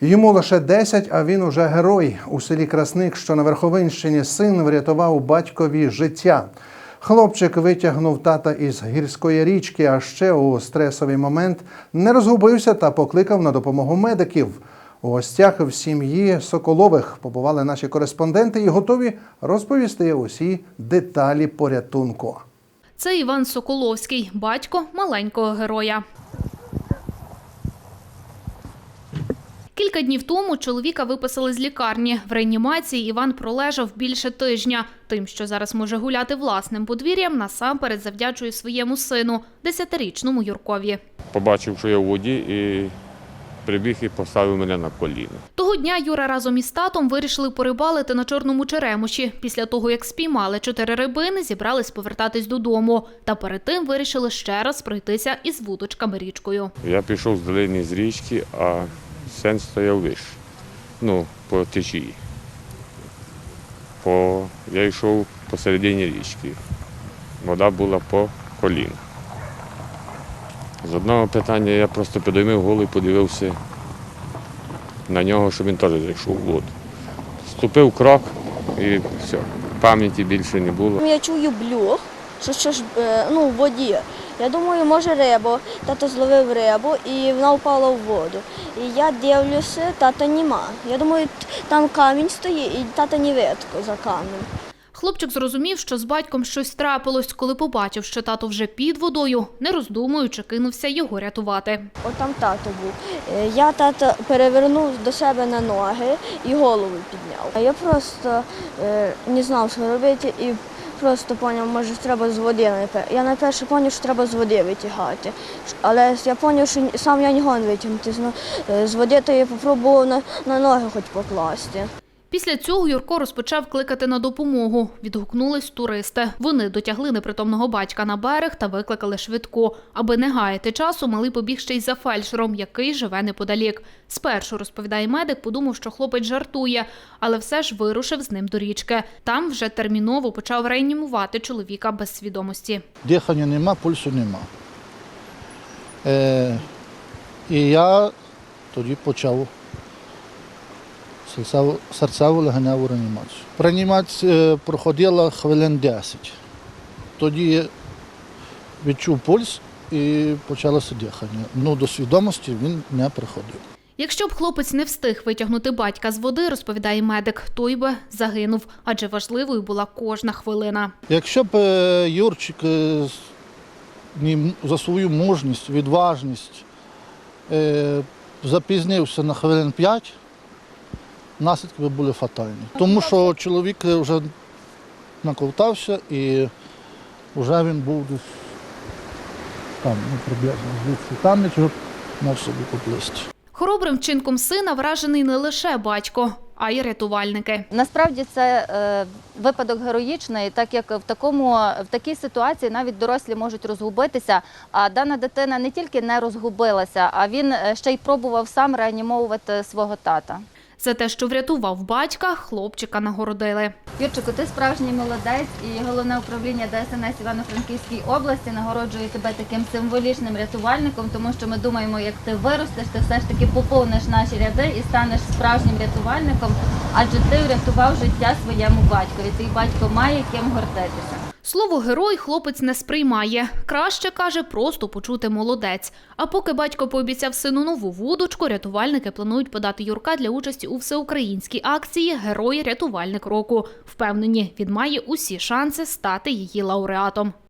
Йому лише 10, а він уже герой. У селі Красник, що на Верховинщині, син врятував батькові життя. Хлопчик витягнув тата із гірської річки, а ще у стресовий момент не розгубився та покликав на допомогу медиків. У гостях в сім'ї Соколових побували наші кореспонденти і готові розповісти усі деталі порятунку. Це Іван Соколовський, батько маленького героя. Кілька днів тому чоловіка виписали з лікарні. В реанімації Іван пролежав більше тижня. Тим, що зараз може гуляти власним подвір'ям, насамперед завдячує своєму сину, десятирічному Юркові. побачив, що я в воді, і прибіг і поставив мене на коліна. Того дня Юра разом із татом вирішили порибалити на чорному черемуші. Після того, як спіймали чотири рибини, зібрались повертатись додому. Та перед тим вирішили ще раз пройтися із вудочками річкою. Я пішов з долини з річки, а сен стояв вище, ну, по течії. По... Я йшов посередині річки. Вода була по коліна. З одного питання я просто підіймив голову і подивився на нього, щоб він теж зайшов в воду. Ступив крок і все. Пам'яті більше не було. Я чую блюх, що щось е, ну, в воді. Я думаю, може рибу. Тато зловив рибу і вона впала в воду. І я дивлюся, тата нема. Я думаю, там камінь стоїть, і тата не видко за камінь. Хлопчик зрозумів, що з батьком щось трапилось, коли побачив, що тато вже під водою, не роздумуючи, кинувся його рятувати. От там тато був. Е, Я тата перевернув до себе на ноги і голову підняв. А я просто е, не знав, що робити, і просто зрозумів, може треба з води. Я найперше зрозумів, що треба з води витягати. Але я зрозумів, що сам я не гон витягнути. З, е, З води то я спробував на, на ноги хоч покласти. Після цього Юрко розпочав кликати на допомогу. Відгукнулись туристи. Вони дотягли непритомного батька на берег та викликали швидку. Аби не гаяти часу, малий побіг ще й за фельдшером, який живе неподалік. Спершу, розповідає медик, подумав, що хлопець жартує, але все ж вирушив з ним до річки. Там вже терміново почав реанімувати чоловіка без свідомості. Дихання нема, пульсу нема. Е, і я тоді почав серцеву, серцеву легеневу реанімацію. Реанімація проходила хвилин 10. Тоді відчув пульс і почалося дихання. Ну, до свідомості він не приходив. Якщо б хлопець не встиг витягнути батька з води, розповідає медик, той би загинув, адже важливою була кожна хвилина. Якщо б е, Юрчик е, за свою мужність, відважність е, запізнився на хвилин 5, наслідки б були фатальні. Тому що чоловік вже наковтався і вже він був десь там, ну, приблизно звідси там, і мав собі поплисти. Хоробрим вчинком сина вражений не лише батько, а й рятувальники. Насправді це е, випадок героїчний, так як в такому в такій ситуації навіть дорослі можуть розгубитися. А дана дитина не тільки не розгубилася, а він е, ще й пробував сам реанімовувати свого тата. За те, що врятував батька, хлопчика нагородили. Юрчику, ти справжній молодець, і головне управління ДСНС Івано-Франківській області нагороджує тебе таким символічним рятувальником, тому що ми думаємо, як ти виростеш, ти все ж таки поповниш наші ряди і станеш справжнім рятувальником, адже ти врятував життя своєму батькові. Твій батько має ким гордитися. Слово герой хлопець не сприймає. Краще каже просто почути молодець. А поки батько пообіцяв сину нову вудочку, рятувальники планують подати Юрка для участі у всеукраїнській акції Герой рятувальник року. Впевнені, він має усі шанси стати її лауреатом.